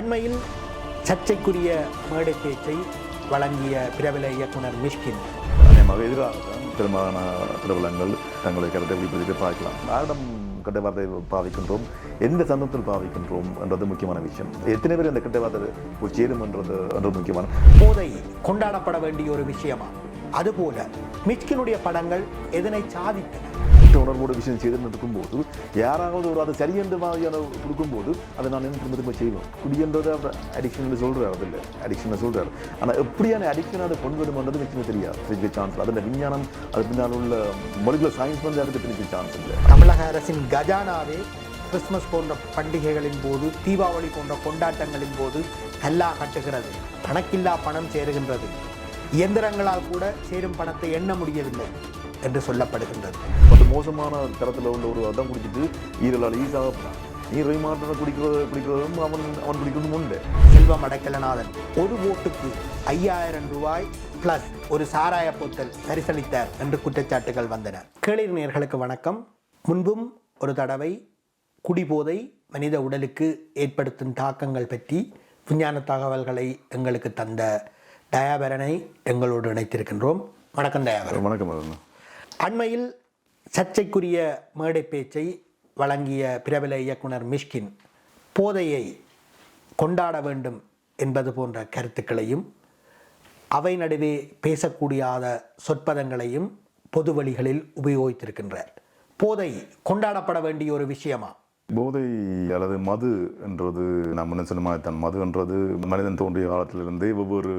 அண்மையில் சர்ச்சைக்குரிய மேடை பேச்சை வழங்கிய பிரபல இயக்குனர் மிஷ்கின். நிச்சயமாக எதிராகத்தான் பெரும்பாலான பிரபலங்கள் தங்களுடைய கருத்தை வெளிப்படுத்தி பார்க்கலாம். யாரிடம் கெட்ட வார்த்தை பாவிக்கின்றோம் எந்த சந்தத்தில் பாவிக்கின்றோம் என்றது முக்கியமான விஷயம். எத்தனை பேர் இந்த கெட்ட வார்த்தை போய் சேரும் என்றது என்றது முக்கியமான போதை கொண்டாடப்பட வேண்டிய ஒரு விஷயமா? அதுபோல மிஷ்கினுடைய படங்கள் எதனை சாதித்தன? குற்ற உணர்வோடு விஷயம் செய்து இருக்கும்போது யாராவது ஒரு அதை சரியென்ற மாதிரியான கொடுக்கும்போது அதை நான் என்ன திரும்ப திரும்ப செய்வோம் குடியன்றதை அவர் அடிக்ஷன் சொல்கிறார் அதில் இல்லை. அடிக்ஷன் சொல்கிறார் ஆனால் எப்படியான அடிக்ஷன் அதை கொண்டு வருமானது நிச்சயமாக தெரியாது. தெரிஞ்ச சான்ஸ் அதில் விஞ்ஞானம் அது பின்னால் உள்ள மொழிகளை சயின்ஸ் வந்து அதுக்கு தெரிஞ்ச சான்ஸ் இல்லை. தமிழக அரசின் கஜானாவே கிறிஸ்மஸ் போன்ற பண்டிகைகளின் போது தீபாவளி போன்ற கொண்டாட்டங்களின் போது கல்லா கட்டுகிறது. கணக்கில்லா பணம் சேருகின்றது. இயந்திரங்களால் கூட சேரும் பணத்தை எண்ண முடியவில்லை. என்று சொல்லப்படுகின்றது. ஒரு மோசமான தரத்தில் உள்ள ஒரு அதான் குடிச்சிட்டு ஈரலால் ஈஸாக நீர் மாற்றம் குடிக்கிறது குடிக்கிறதும் அவன் அவன் குடிக்கிறதும் உண்டு செல்வம் அடைக்கலநாதன் ஒரு ஓட்டுக்கு ஐயாயிரம் ரூபாய் பிளஸ் ஒரு சாராய போத்தல் பரிசளித்தார் என்று குற்றச்சாட்டுகள் வந்தன. கேளிர் நேயர்களுக்கு வணக்கம். முன்பும் ஒரு தடவை குடிபோதை மனித உடலுக்கு ஏற்படுத்தும் தாக்கங்கள் பற்றி விஞ்ஞான தகவல்களை எங்களுக்கு தந்த தயாபரனை எங்களோடு இணைத்திருக்கின்றோம். வணக்கம் தயாபரன். வணக்கம் அண்மையில் சர்ச்சைக்குரிய மேடை பேச்சை வழங்கிய பிரபல இயக்குனர் மிஷ்கின் போதையை கொண்டாட வேண்டும் என்பது போன்ற கருத்துக்களையும் அவை நடுவே பேசக்கூடியாத சொற்பதங்களையும் பொது வழிகளில் உபயோகித்திருக்கின்றார். போதை கொண்டாடப்பட வேண்டிய ஒரு விஷயமா? போதை அல்லது மது என்றது நம்ம என்ன சொல்லுமா தான் மது என்றது மனிதன் தோன்றிய காலத்திலிருந்தே ஒவ்வொரு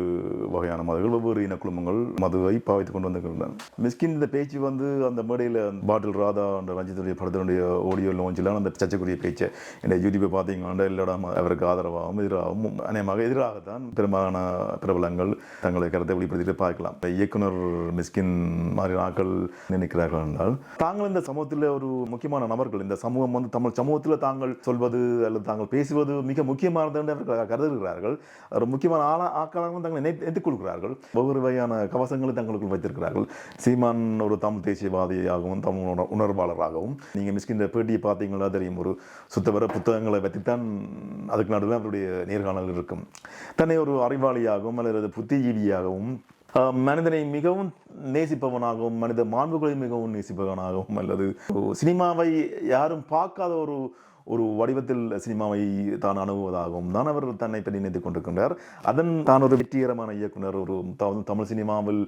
வகையான மதுகள் ஒவ்வொரு இன குழுமங்கள் மதுவை பாவித்துக் கொண்டு வந்திருக்கின்றன. மிஸ்கின் இந்த பேச்சு வந்து அந்த மேடையில் பாட்டில் ராதா என்ற ரஞ்சித்துடைய படத்தினுடைய ஆடியோ லான்ச்சில் அந்த சர்ச்சைக்குரிய பேச்சை. இந்த யூடியூப்பை பார்த்தீங்கன்னா இல்லடா அவருக்கு ஆதரவாகவும் எதிராகவும் அநேகமாக எதிராகத்தான் பெரும்பாலான பிரபலங்கள் தங்களை கருத்தை வெளிப்படுத்திட்டு பார்க்கலாம். இயக்குனர் மிஸ்கின் மாதிரி ஆட்கள் நினைக்கிறார்கள் என்றால் தாங்கள் இந்த சமூகத்தில் ஒரு முக்கியமான நபர்கள். இந்த சமூகம் வந்து தமிழ் சமூகத்தில் தாங்கள் சொல்வது அல்லது தாங்கள் பேசுவது மிக முக்கியமானது என்று அவர்கள் கருதுகிறார்கள். ஒரு முக்கியமான ஆளா ஆக்களாகவும் தங்களை நினைத்து நினைத்துக் கொள்கிறார்கள். ஒவ்வொரு வகையான கவசங்களை தங்களுக்குள் வைத்திருக்கிறார்கள். சீமான் ஒரு தமிழ் தேசியவாதியாகவும் தமிழ் உணர்வாளராகவும். நீங்கள் மிஸ்கின் பேட்டியை பார்த்தீங்களா? தெரியும். ஒரு சுத்தவர புத்தகங்களை பற்றித்தான் அதுக்கு நடுவில் அவருடைய நேர்காணல் இருக்கும். தன்னை ஒரு அறிவாளியாகவும் அல்லது புத்திஜீவியாகவும் மனிதனை மிகவும் நேசிப்பவனாகவும் மனித மாண்புகளை மிகவும் நேசிப்பவனாகவும் அல்லது சினிமாவை யாரும் பார்க்காத ஒரு ஒரு வடிவத்தில் சினிமாவை தான் அணுகுவதாகவும் தான் அவர் தன்னை பற்றி நினைத்துக் கொண்டிருக்கின்றார். அதன் தான் ஒரு வெற்றிகரமான இயக்குனர் ஒரு த- தமிழ் சினிமாவில்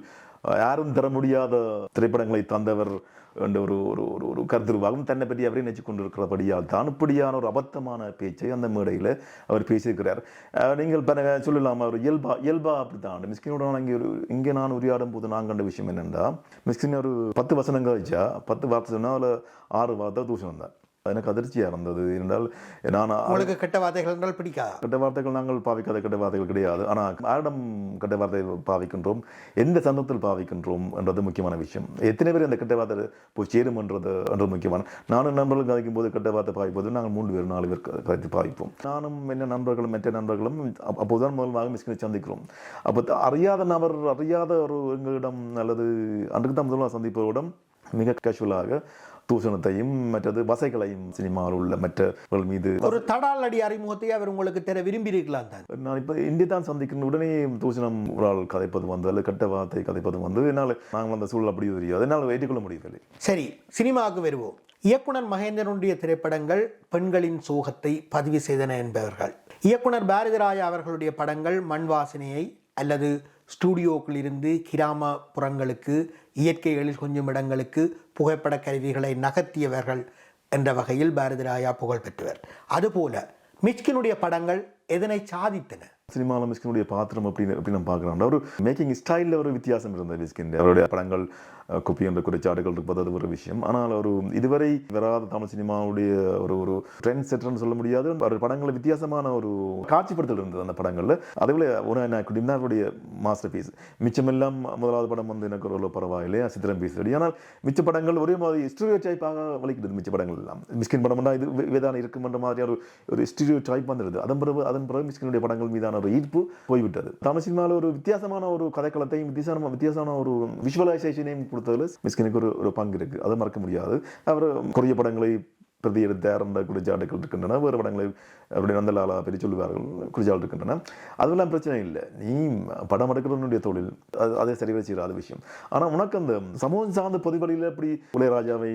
யாரும் தர முடியாத திரைப்படங்களை தந்தவர் ஒரு ஒரு ஒரு ஒரு கருத்துருவாகவும் தன்னை பற்றி அவரே நினச்சி கொண்டிருக்கிறபடியால் தான் இப்படியான ஒரு அபத்தமான பேச்சை அந்த மேடையில் அவர் பேசியிருக்கிறார். நீங்கள் பிறகு சொல்லலாம் அவர் இயல்பா இயல்பா அப்படி தான் மிஸ்கினோட நான் இங்கே ஒரு இங்கே நான் உரையாடும் போது நான் கண்ட விஷயம் என்னென்னா மிஸ்கின் ஒரு பத்து வசனங்கள் வச்சா பத்து வார்த்தை சொன்னால் அதில் ஆறு வார்த்தை தூஷணம் தான் எனக்கு அதிர்ச்சியாக இருந்தது என்றால் நான் உங்களுக்கு கெட்ட வார்த்தைகள் என்றால் பிடிக்காதா? கெட்ட வார்த்தைகள் நாங்கள் பாவிக்காத கெட்ட வார்த்தைகள் கிடையாது. ஆனால் யாரிடம் கெட்ட வார்த்தை பாவிக்கின்றோம் எந்த சந்தத்தில் பாவிக்கின்றோம் என்றது முக்கியமான விஷயம். எத்தனை பேர் அந்த கெட்ட வார்த்தை போய் சேரும் என்றது என்றது முக்கியமான. நானும் நண்பர்கள் கதைக்கும் போது கெட்ட வார்த்தை பாவிப்பது நாங்கள் மூன்று பேர் நாலு பேர் கதைத்து பாவிப்போம். நானும் என்ன நண்பர்களும் மற்ற நண்பர்களும் அப்ப- அப்போதுதான் முதல்மாக மிஸ்கினை சந்திக்கிறோம். அப்போ அறியாத நபர் அறியாத ஒரு எங்களிடம் அல்லது அன்றைக்கு தான் முதல்ல சந்திப்பவரிடம் மிக கேஷுவலாக தூஷணத்தையும் மற்றது வசைகளையும் சினிமாவில் உள்ள மற்றவர்கள் மீது ஒரு தடால் அடி அறிமுகத்தை அவர் உங்களுக்கு தர விரும்பி இருக்கலாம் தான்? நான் இப்போ இந்திய தான் சந்திக்கிற உடனே தூஷணம் ஒரு ஆள் கதைப்பது வந்து அல்லது கெட்ட வார்த்தை கதைப்பது வந்து என்னால் நாங்கள் அந்த சூழல் அப்படி தெரியாது. என்னால் ஏற்றுக்கொள்ள முடியவில்லை. சரி சினிமாவுக்கு வருவோம். இயக்குனர் மகேந்திரனுடைய திரைப்படங்கள் பெண்களின் சோகத்தை பதிவு செய்தன என்பவர்கள். இயக்குனர் பாரதிராஜா அவர்களுடைய படங்கள் மண் வாசனையை அல்லது ஸ்டூடியோக்கள் இருந்து கிராமப்புறங்களுக்கு இயற்கை எழில் கொஞ்சம் இடங்களுக்கு புகைப்பட கருவிகளை நகர்த்தியவர்கள் என்ற வகையில் பாரதிராஜா புகழ் பெற்றவர் அதுபோல மிச்கினுடைய படங்கள் எதனை சாதித்தன? சினிமாவில் மிஸ்கினுடைய பாத்திரம் அப்படின்னு அப்படி நம்ம பார்க்குறோம். ஒரு மேக்கிங் ஸ்டைலில் ஒரு வித்தியாசம் இருந்தது மிஸ்கின் அவருடைய படங்கள் குப்பி என்ற குறைச்சாடுகள் இருப்பது அது ஒரு விஷயம். ஆனால் ஒரு இதுவரை வராத தமிழ் சினிமாவுடைய ஒரு ஒரு ட்ரெண்ட் செட்டர்னு சொல்ல முடியாது. அவர் படங்களில் வித்தியாசமான ஒரு காட்சிப்படுத்தல் இருந்தது அந்த படங்களில். அதேபோல் ஒரு எனக்கு அவருடைய மாஸ்டர் பீஸ் மிச்சமெல்லாம் முதலாவது படம் வந்து எனக்கு ஒரு பரவாயில்லையா சித்திரம் பீஸ் ஆனால் மிச்ச படங்கள் ஒரே மாதிரி ஸ்டீரியோ டைப்பாக வலிக்கிறது மிச்ச படங்கள் எல்லாம். மிஸ்கின் படம்னா இது வேதான இருக்குமென்ற மாதிரியான ஒரு ஒரு ஸ்டீரியோ டைப் வந்துடுது. அதன் பிறகு அதன் பிறகு மிஸ்கினுடைய படங்கள் மீதான ஒரு ஈர்ப்பு போய்விட்டது. தமிழ் சினிமாவில் ஒரு வித்தியாசமான ஒரு கதைக்களத்தையும் வித்தியாசமான வித்தியாசமான ஒரு விஷுவலைசேஷனையும் கொடுத்ததில் மிஸ்கினுக்கு ஒரு ஒரு பங்கு இருக்குது அதை மறக்க முடியாது. அவர் கொரிய படங்களை பிரதி எடுத்தார் குடிச்சாட்டுகள் இருக்கின்றன. வேறு படங்களை அப்படி நந்தலாலா பெரிய சொல்லுவார்கள். குடிச்சாட்டு இருக்கின்றன. அதெல்லாம் பிரச்சனை இல்லை. நீ படம் எடுக்கிறவனுடைய தொழில். அது அதை சரி வச்சுக்கிறாத விஷயம். ஆனால் உனக்கு அந்த சமூகம் சார்ந்த பொதுவெளியில் எப்படி இளையராஜாவை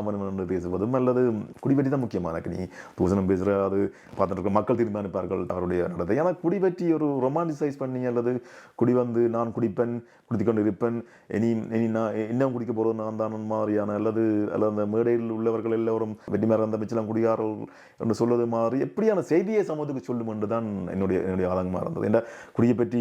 அவன் என்று பேசுவதும் அல்லது குடிபற்றி தான் முக்கியமான. எனக்கு நீ தூசணம் பேசுகிற அது பார்த்துட்டு இருக்க மக்கள் தீர்மானிப்பார்கள் அவருடைய நடத்தை. ஏன்னா குடிபற்றி ஒரு ரொமான்டிசைஸ் பண்ணி அல்லது குடி வந்து நான் குடிப்பேன் குடித்துக்கொண்டு இருப்பேன் இனி இனி நான் இன்னும் குடிக்க போகிறது நான் தான் மாதிரியான அல்லது அல்லது அந்த மேடையில் உள்ளவர்கள் எல்லோரும் வெற்றி அந்த மிச்சலாம் குடிகாரர்கள் என்று சொல்வது மாதிரி எப்படியான செய்தியை சமூகத்துக்கு சொல்லும் என்று தான் என்னுடைய என்னுடைய ஆதங்கமாக இருந்தது. ஏன்னா குடியை பற்றி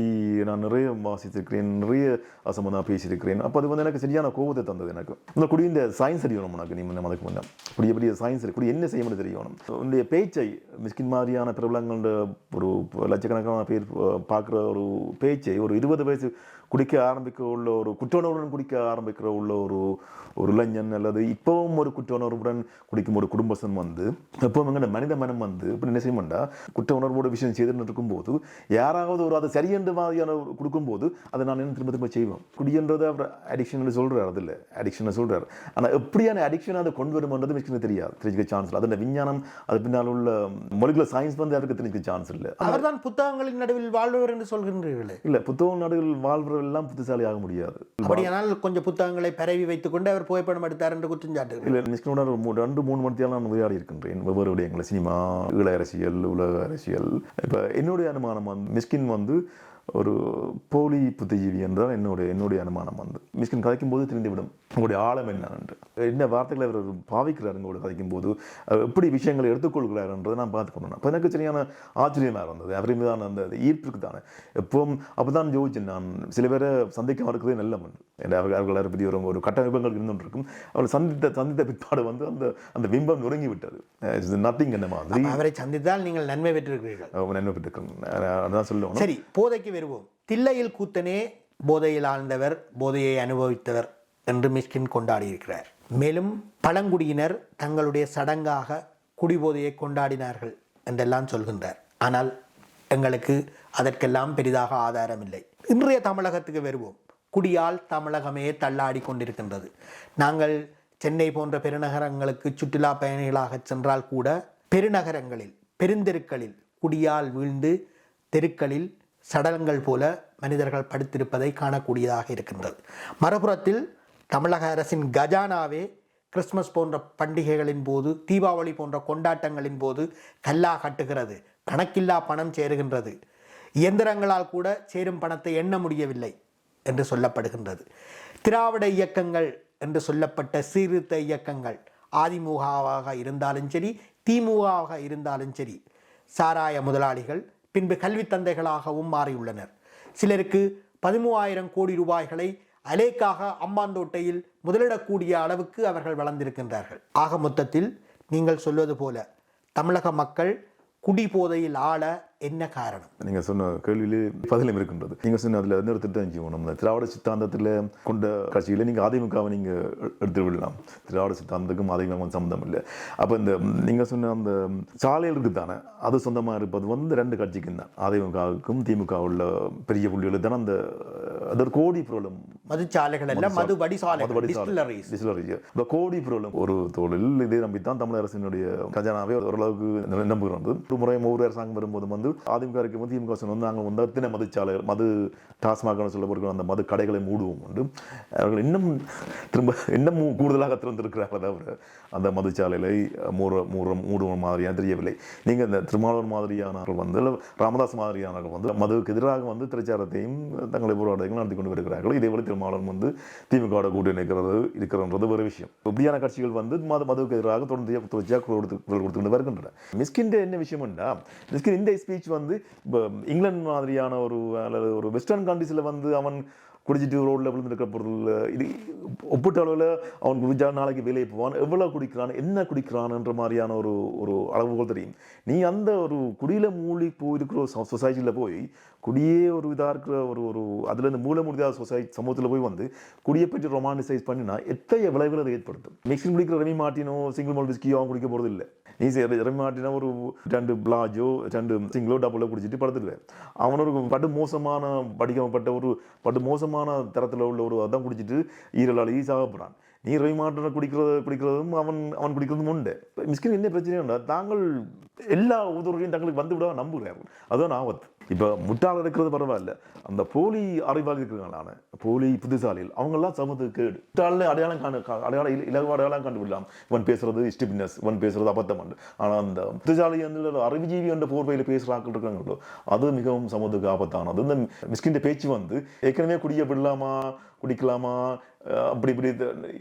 நான் நிறைய வாசித்திருக்கிறேன் நிறைய அசம்பந்தமாக பேசியிருக்கிறேன். அப்போ அது வந்து எனக்கு சரியான கோபத்தை தந்தது எனக்கு. இந்த குடியின் சயின்ஸ் தெரியணும் உனக்கு நீ முன்ன அதுக்கு முன்னே. குடிய பெரிய சயின்ஸ் குடி என்ன செய்யணும்னு தெரியணும் உன்னுடைய பேச்சை மிஸ்கின் மாதிரியான பிரபலங்கள ஒரு லட்சக்கணக்கான பேர் பார்க்குற ஒரு பேச்சை ஒரு இருபது வயசு குடிக்க ஆரம்பிக்க உள்ள ஒரு குற்றவுணர்வுடன் குடிக்க ஆரம்பிக்கிற உள்ள ஒரு ஒரு இளைஞன் அல்லது இப்பவும் ஒரு குற்ற உணர்வுடன் குடிக்கும் ஒரு குடும்பசன் வந்து எப்பவும் எங்கட மனித மனம் வந்து இப்படி என்ன செய்யமாண்டா? குற்ற உணர்வோட விஷயம் செய்துன்னு இருக்கும்போது யாராவது ஒரு அதை சரியென்ற மாதிரியான ஒரு கொடுக்கும்போது அதை நான் என்ன திரும்ப திரும்ப செய்வேன்? குடின்றது அவர் அடிக்ஷன் சொல்றாரு அது இல்லை. அடிக்ஷன் சொல்றாரு. ஆனால் எப்படியான அடிக்ஷன் அதை கொண்டு வருமன்றது மிஸ்க்கு தெரியாது. தெரிஞ்சுக்க சான்ஸ் இல்லை. அதோட விஞ்ஞானம் அது பின்னால் உள்ள மொழிகுல சயின்ஸ் வந்து யாருக்கு தெரிஞ்சுக்க சான்ஸ் இல்லை. அவர்தான் புத்தகங்களின் நடுவில் வாழ்பவர் என்று சொல்கின்றீர்களே. இல்லை புத்தக நாடுகள் வாழ்றவெல்லாம் புத்திசாலி ஆக முடியாது. அப்படியானால் கொஞ்சம் புத்தகங்களை பரவி வைத்துக்கொண்டு அவர் புகைப்படம் எடுத்தார் என்று குற்றம் சாட்டுகிறேன். இல்லை மூ- ரெண்டு மூணு மணித்தியால் நான் விளையாடி இருக்கின்றேன். வெவ்வேறு விடயங்கள் சினிமா ஈழ அரசியல் உலக அரசியல். இப்போ என்னுடைய அனுமானம் வந்து மிஸ்கின் வந்து ஒரு போலி புத்திஜீவி என்றால் என்னுடைய என்னுடைய அனுமானம் வந்து. மிஸ்கின் கதைக்கும் போது தெரிந்துவிடும். உங்களுடைய ஆழம் என்னன்னு என்ன வார்த்தைகளை அவர் பாவிக்கிறார் உங்களோட கதைக்கும் போது அவர் எப்படி விஷயங்களை எடுத்துக்கொள்கிறார் என்றதை நான் பார்த்துக்கணும். அப்போ எனக்கு சரியான ஆச்சரியமாக இருந்தது. அவரை மீதான அந்த ஈர்ப்புக்கு தானே. எப்பவும் அப்போ தான் யோசிச்சேன் நான். சில பேரை சந்திக்காம இருக்கிறதே நல்ல மண் அவர்கள் பற்றி ஒரு ஒரு கட்டமைப்புகள் இருந்துருக்கும் அவர்கள் சந்தித்த சந்தித்த பிற்பாடு வந்து அந்த அந்த பிம்பம் நொறுங்கி விட்டது நத்திங் என்ன மாதிரி? அவரை சந்தித்தால் நீங்கள் நன்மை பெற்றிருக்கிறீர்கள். அவன் என்ன பெற்றிருக்கேன் அதான் சொல்லுவோம் சரி போதைக்கு வருவோம். தில்லையில் கூத்தனே போதையில் ஆழ்ந்தவர் போதையை அனுபவித்தவர் என்று மிஷ்கின் கொண்டாடியிருக்கிறார். மேலும் பழங்குடியினர் தங்களுடைய சடங்காக குடிபோதையை கொண்டாடினார்கள் என்றெல்லாம் சொல்கின்றார். ஆனால் எங்களுக்கு அதற்கெல்லாம் பெரிதாக ஆதாரம் இல்லை இன்றைய தமிழகத்துக்கு வருவோம். குடியால் தமிழகமே தள்ளாடி கொண்டிருக்கின்றது. நாங்கள் சென்னை போன்ற பெருநகரங்களுக்கு சுற்றுலா பயணிகளாக சென்றால் கூட பெருநகரங்களில் பெருந்தெருக்களில் குடியால் வீழ்ந்து தெருக்களில் சடலங்கள் போல மனிதர்கள் படுத்திருப்பதை காணக்கூடியதாக இருக்கின்றது. மறுபுறத்தில் தமிழக அரசின் கஜானாவே கிறிஸ்மஸ் போன்ற பண்டிகைகளின் போது தீபாவளி போன்ற கொண்டாட்டங்களின் போது கல்லா கட்டுகிறது. கணக்கில்லா பணம் சேருகின்றது. இயந்திரங்களால் கூட சேரும் பணத்தை எண்ண முடியவில்லை என்று சொல்லப்படுகின்றது. திராவிட இயக்கங்கள் என்று சொல்லப்பட்ட சீர்திருத்த இயக்கங்கள் அதிமுகவாக இருந்தாலும் சரி திமுகவாக இருந்தாலும் சரி சாராய முதலாளிகள் பின்பு கல்வித் தந்தைகளாகவும் மாறியுள்ளனர். சிலருக்கு பதிமூவாயிரம் கோடி ரூபாய்களை அலேக்காக அம்பாந்தோட்டையில் முதலிடக்கூடிய அளவுக்கு அவர்கள் வளர்ந்திருக்கின்றார்கள். ஆக மொத்தத்தில் நீங்கள் சொல்வது போல தமிழக மக்கள் குடிபோதையில் ஆள என்ன காரணம்? நீங்க சொன்ன கேள்வியிலே பதிலும் இருக்கின்றது. நீங்க சொன்ன அதுல வந்து திட்டம் செய்யணும் திராவிட சித்தாந்தத்தில் கொண்ட கட்சியில நீங்க அதிமுகவை நீங்க எடுத்து விடலாம் திராவிட சித்தாந்தத்துக்கும் அதிமுக சம்மந்தம் இல்லை. அப்ப இந்த நீங்க சொன்ன அந்த சாலைகளுக்கு தானே அது சொந்தமா இருப்பது வந்து ரெண்டு கட்சிக்கும் தான் அதிமுகவுக்கும் திமுக உள்ள பெரிய புள்ளிகளுக்கு தானே அந்த அது ஒரு கோடி ப்ராப்ளம் மதுச்சாலைகள் அல்ல மதுபடி சாலைகள் டிஸ்டிலரிஸ் டிஸ்டிலரிஸ் இந்த கோடி ப்ராப்ளம் ஒரு தொழில் இதை நம்பித்தான் தமிழ் அரசினுடைய கஜானாவே ஓரளவுக்கு நம்புகிறது ஒரு முறை ஒவ்வொரு அரசாங்கம் வரும்போது வந்து அதிமுக இருக்கும் போது திமுக வந்து நாங்கள் வந்து அத்தனை மதுச்சாலை மது டாஸ்மாக சொல்லப்படுகிற அந்த மது கடைகளை மூடுவோம் உண்டு அவர்கள் இன்னும் திரும்ப இன்னும் கூடுதலாக திறந்திருக்கிறார்கள் தவிர அந்த மதுச்சாலைகளை மூற மூற மூடுவோம் மாதிரியாக தெரியவில்லை. நீங்கள் இந்த திருமாவளவன் மாதிரியானவர்கள் வந்து ராமதாஸ் மாதிரியானவர்கள் வந்து மதுவுக்கு எதிராக வந்து பிரச்சாரத்தையும் தங்களை போராட்டங்களும் நடத்தி கொண்டு வருகிறார்கள் இதே போல திருமாவளவன் வந்து திமுக கூட்டணி இருக்கிறது இருக்கிறன்றது ஒரு விஷயம். இப்படியான கட்சிகள் வந்து மது மதுவுக்கு எதிராக தொடர்ந்து தொடர்ச்சியாக குரல் கொடுத்து கொண்டு வருகின்றன. மிஸ்கின் என்ன விஷயம்னா மிஸ்கின் இந்த ஸ்பீச் வந்து இப்போ இங்கிலாந்து மாதிரியான ஒரு அல்லது ஒரு வெஸ்டர்ன் கண்ட்ரிஸில் வந்து அவன் குடிச்சிட்டு ரோட்டில் விழுந்திருக்கிற பொருள் இது ஒப்பிட்ட அளவில் அவன் குடிச்சா நாளைக்கு வேலையை போவான். எவ்வளோ குடிக்கிறான் என்ன குடிக்கிறான்ன்ற மாதிரியான ஒரு ஒரு அளவுகள் தெரியும். நீ அந்த ஒரு குடியில் மூழ்கி போயிருக்கிற ஒரு சொசைட்டியில் போய் குடியே ஒரு இதாக இருக்கிற ஒரு ஒரு அதுலேருந்து மூல முடியாத சொசைட்டி சமூகத்தில் போய் வந்து குடியை பற்றி ரொமானிசைஸ் பண்ணினா எத்தகைய விளைவுகளை அதை ஏற்படுத்தும்? மிக்சிங் குடிக்கிற ரவி மாட்டினோ சிங்கிள் மால் விஸ்கியோ அவன் குடிக்க போகிறது இல்லை ஈஸியாக சரி மாட்டினா ஒரு ரெண்டு பிளாஜோ ரெண்டு சிங்கிளோ டபுளோ குடிச்சிட்டு படுத்துடுவேன். அவன் ஒரு படு மோசமான படிக்கப்பட்ட ஒரு படு மோசமான தரத்தில் உள்ள ஒரு அதான் குடிச்சிட்டு ஈரலால் ஈஸாக போகிறான் ரவி மாற்றம் குடிக்கிறது குடிக்கிறதும் அவன் அவன் குடிக்கிறதும் உண்டு. மிஸ்கின் என்ன பிரச்சனை தாங்கள் எல்லா உதவியும் தங்களுக்கு வந்து விட நம்புகிறார் அதுதான் ஆபத்து இப்போ முட்டாள் இருக்கிறது பரவாயில்ல அந்த போலி அறிவாக இருக்கிறாங்களான போலி புத்திசாலிகள் அவங்கெல்லாம் சமூகத்துக்கு கேடு முட்டாள்னு அடையாளம் காண அடையாளம் இல- அடையாளம் கண்டுபிடலாம் இவன் பேசுறது ஸ்டிப்னஸ் இவன் பேசுறது அபத்தம் உண்டு ஆனால் அந்த புத்திசாலி வந்து அறிவுஜீவி என்ற போர்வையில் பேசுகிற ஆட்கள் இருக்காங்களோ அது மிகவும் சமூகத்துக்கு ஆபத்தானது இந்த மிஸ்கின் பேச்சு வந்து ஏற்கனவே குடிய விடலாமா குடிக்கலாமா அப்படி இப்படி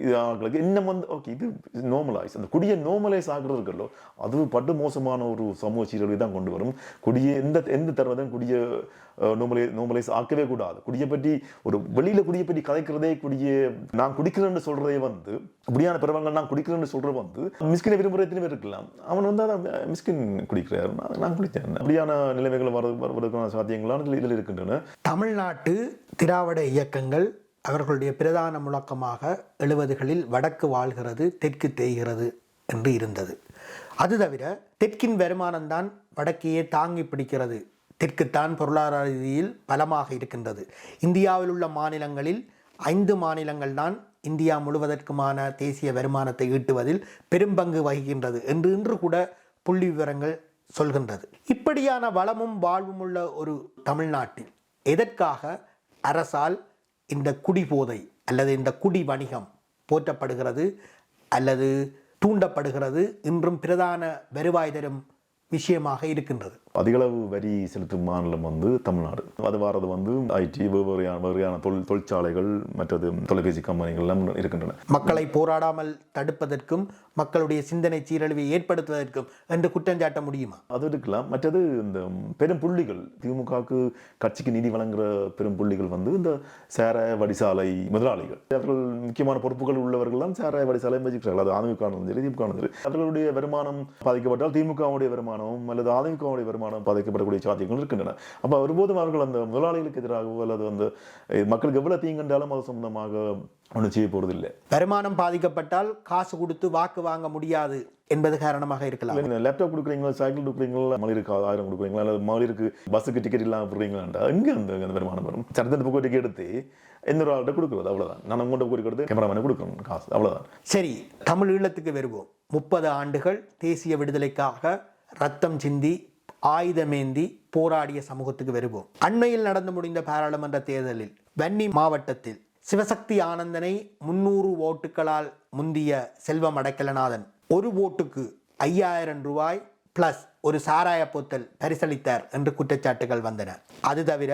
இது ஆக்களுக்கு இன்னும் வந்து ஓகே இது நார்மலைஸ் அந்த குடியை நார்மலைஸ் ஆகிறது இருக்கല്ലോ அது பட்டு மோசமான ஒரு சமூக சீரழிவு தான் கொண்டு வரும். குடியை எந்த எந்த தருவதும் குடியை நார்மலை நார்மலைஸ் ஆக்கவே கூடாது. குடியை பற்றி ஒரு வெளியில் குடியை பற்றி கதைக்கிறதே குடியை நான் குடிக்கிறேன்னு சொல்கிறதே வந்து இப்படியான பிறவங்கள் நான் குடிக்கிறேன்னு சொல்கிற வந்து மிஸ்கினை விரும்புகிற எத்தனை பேர் இருக்கலாம். அவன் வந்து அதான் மிஸ்கின் குடிக்கிறார். நான் நான் குடித்தேன். அப்படியான நிலைமைகள் வர வருவதற்கான சாத்தியங்களான இதில் இதில் இருக்கின்றன. தமிழ்நாட்டு திராவிட இயக்கங்கள் அவர்களுடைய பிரதான முழக்கமாக எழுபதுகளில் வடக்கு வாழ்கிறது தெற்கு தேய்கிறது என்று இருந்தது. அது தவிர தெற்கின் வருமானம்தான் வடக்கையே தாங்கி பிடிக்கிறது. தெற்குத்தான் பொருளாதார ரீதியில் பலமாக இருக்கின்றது. இந்தியாவில் உள்ள மாநிலங்களில் ஐந்து மாநிலங்கள் தான் இந்தியா முழுவதற்குமான தேசிய வருமானத்தை ஈட்டுவதில் பெரும்பங்கு வகிக்கின்றது என்று இன்று கூட புள்ளி விவரங்கள் சொல்கின்றது. இப்படியான வளமும் வாழ்வும் உள்ள ஒரு தமிழ்நாட்டில் எதற்காக அரசால் இந்த குடி போதை அல்லது இந்த குடி வணிகம் போற்றப்படுகிறது அல்லது தூண்டப்படுகிறது இன்றும் பிரதான வருவாய் தரும் விஷயமாக இருக்கின்றது. அதிகளவு வரி செலுத்தும் மாநிலம் வந்து தமிழ்நாடு. அது வாரது வந்து ஐடி வெவ்வேறையான வகையான தொழில் தொழிற்சாலைகள் மற்றது தொலைபேசி கம்பெனிகள் எல்லாம் இருக்கின்றன. மக்களை போராடாமல் தடுப்பதற்கும் மக்களுடைய சிந்தனை சீரழிவை ஏற்படுத்துவதற்கும் என்று குற்றஞ்சாட்ட முடியுமா? அது இருக்கலாம். மற்றது இந்த பெரும் புள்ளிகள் திமுகவுக்கு கட்சிக்கு நிதி வழங்குகிற பெரும் புள்ளிகள் வந்து இந்த சேர வடிசாலை முதலாளிகள். அவர்கள் முக்கியமான பொறுப்புகள் உள்ளவர்கள் தான் சேர வடிசாலை வச்சுக்கிறார்கள் அது அதிமுக சரி திமுக சரி. அவர்களுடைய வருமானம் பாதிக்கப்பட்டால் திமுகவுடைய வருமானமும் அல்லது அதிமுகவுடைய வருமானம் பாதிக்கப்படக்கூடிய சாத்தியங்கள் இருக்கின்றன. அப்போ ஒருபோதும் அவர்கள் அந்த முதலாளிகளுக்கு எதிராகவோ அல்லது அஹ், மக்களுக்கு எவ்வளவு தீங்கண்டாலும் அது சம்பந்தமாக ஒன்றும் செய்ய போறதில்லை. வருமானம் பாதிக்கப்பட்டால் காசு கொடுத்து வாக்கு வாங்க முடியாது என்பது காரணமாக இருக்கலாம். லேப்டாப் கொடுக்குறீங்களா சைக்கிள் கொடுக்குறீங்களா மகளிருக்கு ஆயிரம் கொடுக்குறீங்களா அல்லது மகளிருக்கு பஸ்ஸுக்கு டிக்கெட் இல்லாமல் போடுறீங்களாண்டா எங்கே அந்த அந்த வருமானம் வரும்? சட்டத்தின் புக்கு டிக்கெட் எடுத்து இன்னொரு ஆள்கிட்ட கொடுக்குறது அவ்வளோதான் நான் உங்கள்கிட்ட போய் கொடுத்து கேமராமேனை கொடுக்கணும் காசு அவ்வளோதான் சரி தமிழ் ஈழத்துக்கு வருவோம். முப்பது ஆண்டுகள் தேசிய விடுதலைக்காக ரத்தம் சிந்தி ஆயுதமேந்தி போராடிய சமூகத்துக்கு வருவோம். அண்மையில் நடந்து முடிந்த பாராளுமன்ற தேர்தலில் வன்னி மாவட்டத்தில் சிவசக்தி ஆனந்தனை முன்னூறு ஓட்டுகளால் முந்திய செல்வம் அடக்கலநாதன் ஒரு ஓட்டுக்கு ஐயாயிரம் ரூபாய் பிளஸ் ஒரு சாராய போத்தல் பரிசளித்தார் என்று குற்றச்சாட்டுகள் வந்தன. அது தவிர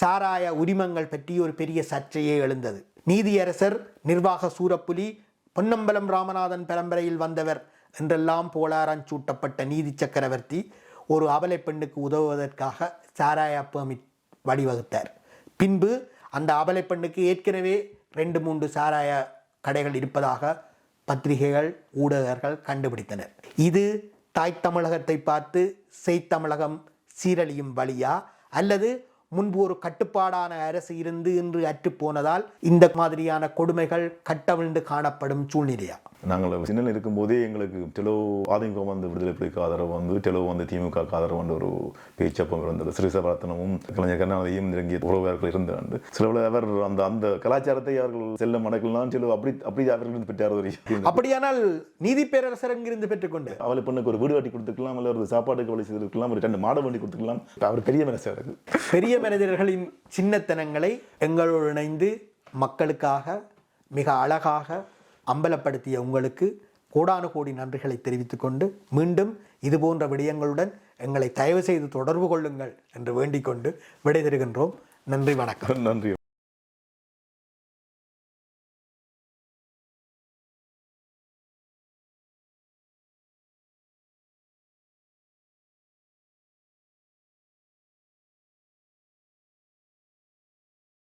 சாராய உரிமங்கள் பற்றி ஒரு பெரிய சர்ச்சையே எழுந்தது. நீதியரசர் நிர்வாக சூரப்புலி பொன்னம்பலம் ராமநாதன் பரம்பரையில் வந்தவர் என்றெல்லாம் போலாரான் சூட்டப்பட்ட நீதி சக்கரவர்த்தி ஒரு அபலை பெண்ணுக்கு உதவுவதற்காக சாராய பெர்மிட் வழிவகுத்தார். பின்பு அந்த அபலை பெண்ணுக்கு ஏற்கனவே ரெண்டு மூன்று சாராய கடைகள் இருப்பதாக பத்திரிகைகள் ஊடகர்கள் கண்டுபிடித்தனர். இது தாய் தமிழகத்தை பார்த்து செய்தமிழகம் சீரழியும் வழியா? அல்லது முன்பு ஒரு கட்டுப்பாடான அரசு இருந்து இன்று அற்றுப் போனதால் இந்த மாதிரியான கொடுமைகள் கட்டவிழ்ந்து காணப்படும் சூழ்நிலையா? நாங்கள் சின்னல இருக்கும்போதே எங்களுக்கு டெலோ அதிமுக வந்து விடுதலை புலிக்கு ஆதரவு வந்து டெலோ வந்து திமுக ஆதரவு வந்து ஒரு பேச்சப்பம் இருந்தது. சிறிசவரத்தனமும் கலைஞர் கருணாநிதியும் நெருங்கிய உறவுகள் இருந்தாண்டு சில அவர் அந்த அந்த கலாச்சாரத்தை அவர்கள் செல்ல மடக்கலாம் சில அப்படி அப்படி அவர்கள் பெற்றார் ஒரு. அப்படியானால் நீதி பேரரசர் எங்கிருந்து பெற்றுக்கொண்டு? அவளை பெண்ணுக்கு ஒரு வீடு கட்டி கொடுத்துக்கலாம் அல்ல ஒரு சாப்பாட்டுக்கு வழி செய்திருக்கலாம் ஒரு ரெண்டு மாடு வண்டி கொடுத்துக்கலாம். அவர் பெரிய இருக்கு பெரிய மனிதர்களின் சின்னத்தனங்களை எங்களோடு இணைந்து மக்களுக்காக மிக அழகாக அம்பலப்படுத்திய உங்களுக்கு கோடானு கோடி நன்றிகளை தெரிவித்துக்கொண்டு மீண்டும் மீண்டும் இதுபோன்ற விடயங்களுடன் எங்களை தயவு செய்து தொடர்பு கொள்ளுங்கள் என்று வேண்டிக் கொண்டு விடைதருகின்றோம் நன்றி வணக்கம். நன்றி.